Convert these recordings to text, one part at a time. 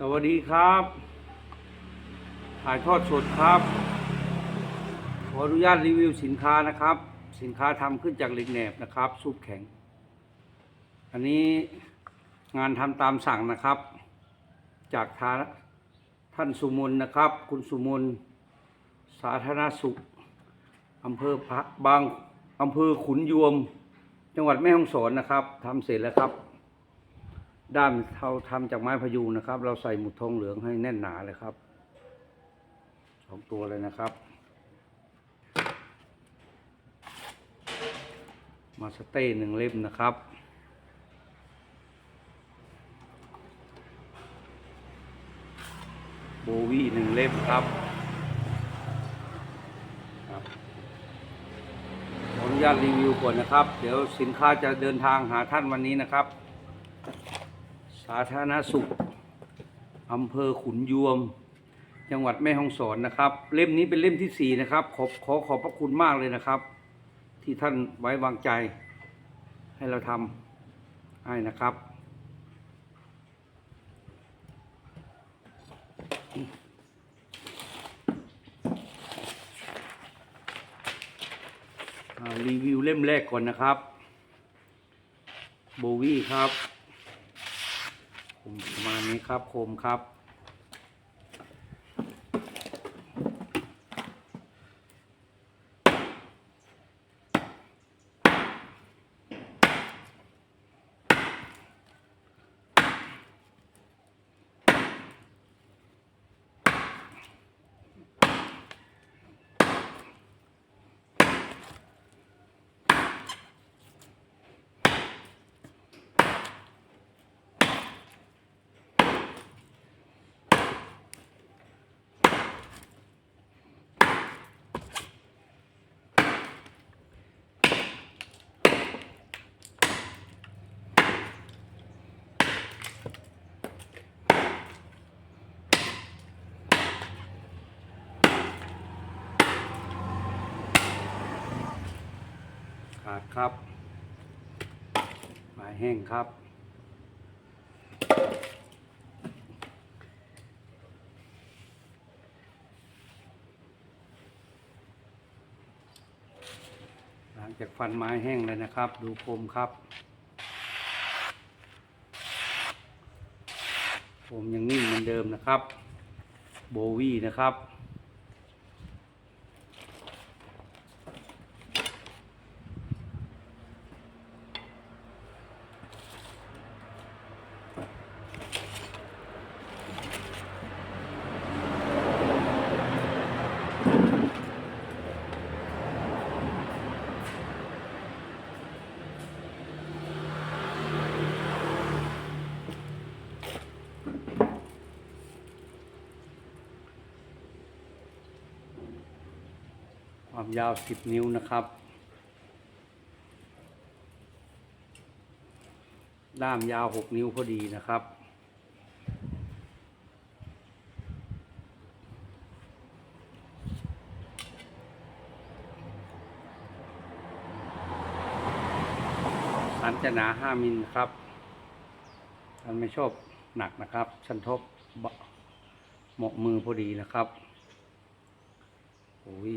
สวัสดีครับ ถ่ายทอดสดครับ ขออนุญาตรีวิวสินค้านะครับ สินค้าทำขึ้นจากเหล็กแหนบนะครับซุปแข็ง อันนี้งานทำตามสั่งนะครับ จากทาท่านสุมนนะครับ คุณสุมนสาธารณสุขอำเภอพระบางอำเภอขุนยวม จังหวัดแม่ฮ่องสอนนะครับทำเสร็จแล้วครับ ด้ามเราทำจากไม้พยุงนะครับ เราใส่หมุดทองเหลืองให้แน่นหนาเลยครับสองตัวเลยนะครับ มาสเต้หนึ่งเล่มนะครับ โบวี่หนึ่งเล่มครับขออนุญาตรีวิวก่อนนะครับ เดี๋ยวสินค้าจะเดินทางหาท่านวันนี้นะครับ สาธารณสุขอำเภอขุนยวม จังหวัดแม่ฮ่องสอนนะครับ เล่มนี้เป็นเล่มที่สี่นะครับ ขอขอขอบพระคุณมากเลยนะครับ ที่ท่านไว้วางใจ ให้เราทำให้นะครับรีวิวเล่มแรกก่อนนะครับ โบวี่ครับคมประมาณนี้ ครับโคมครับ ขาดครับหมาแห้งครับ หลังจากฟันไม้แห้งเลยนะครับ ดูคมครับผมยังนิ่มเหมือนเดิมนะครับ โบวี่นะครับ ความยาว 10 นิ้วนะครับ ด้ามยาว 6 นิ้วพอดีนะครับ สันจะหนา 5 มิลครับท่านไม่ชอบหนักนะครับชันทบเบาเหมาะมือพอดีนะครับโอ้ย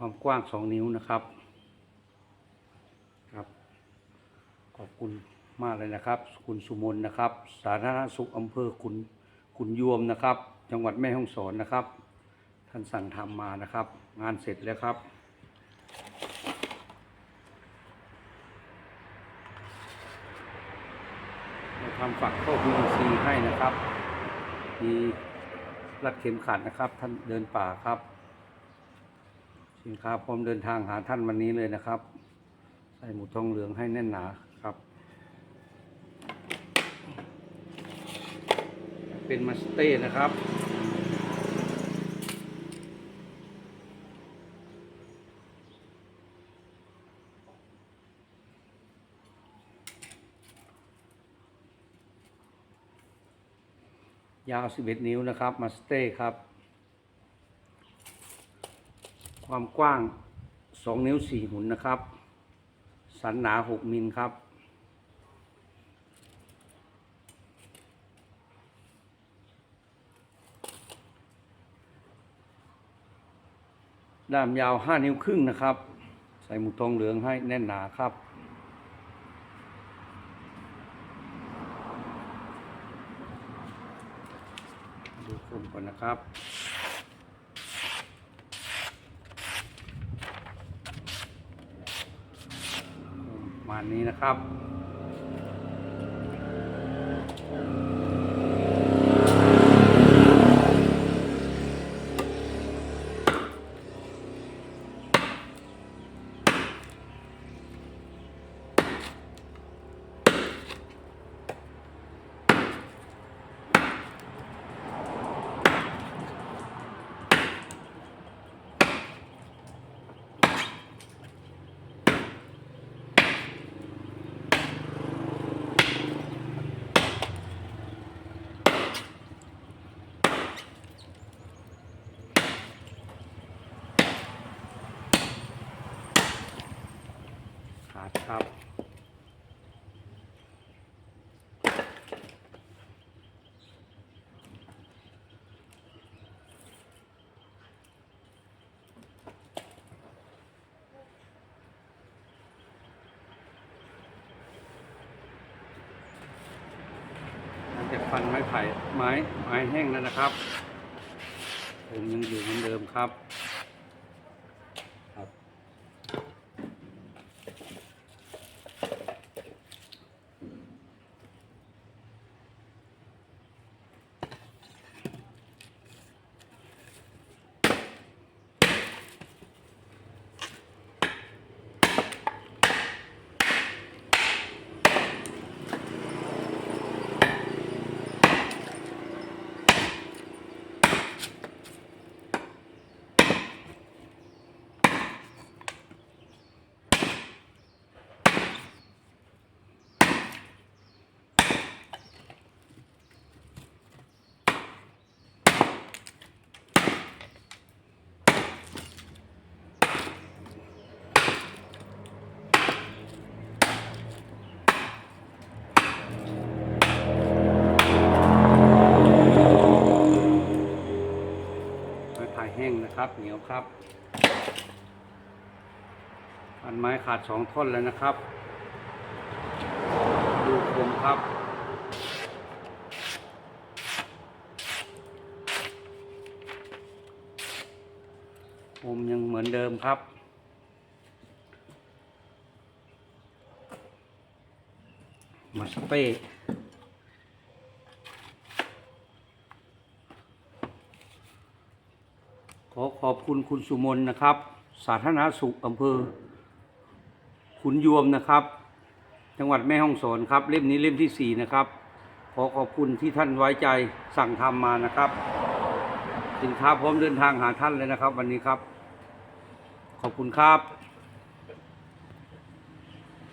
ความกว้างสองนิ้วนะครับ ครับ ขอบคุณมากเลยนะครับ คุณสุมนนะครับ สาธารณสุขอำเภอขุนขุนยวมนะครับ จังหวัดแม่ฮ่องสอนนะครับ ท่านสั่งทำมานะครับ งานเสร็จแล้วครับเราทำฝักเข้า PVC ให้นะครับ มีรัดเข็มขัดนะครับ ท่านเดินป่าครับ สินค้าพร้อมเดินทางหาท่านวันนี้เลยนะครับ ใส่หมูทองเหลืองให้แน่นหนาครับ เป็นมาสเต้นะครับยาว 11 นิ้วนะครับ มาสเต้ครับ ความกว้างสองนิ้วสี่หุนนะครับ สันหนาหกมิลครับ ด้ามยาวห้านิ้วครึ่งนะครับ ใส่หมุดทองเหลืองให้แน่นหนาครับดูคมก่อนนะครับประมาณ นี้นะครับ จากฟันไม้ไผ่ไม้ไม้แห้งแล้วนะครับผมยังอยู่เหมือนเดิมครับครับ ไม้ไผ่แห้งนะ ครับเหนียวครับฟันไม้ขาดสองท่อนแล้วนะครับ ดูคมครับคมยังเหมือนเดิมครับมาสเปรย์ ขอขอบ คุณคุณสุมนนะครับ สาธารณสุขอำเภอ ขุนยวมนะครับ จังหวัดแม่ฮ่องสอนครับ เล่มนี้เล่มที่สี่นะครับ ขอขอบคุณที่ท่านไว้ใจสั่งทำมานะครับ สินค้าพร้อมเดินทางหาท่านเลยนะครับ วันนี้ครับ ขอบคุณครับ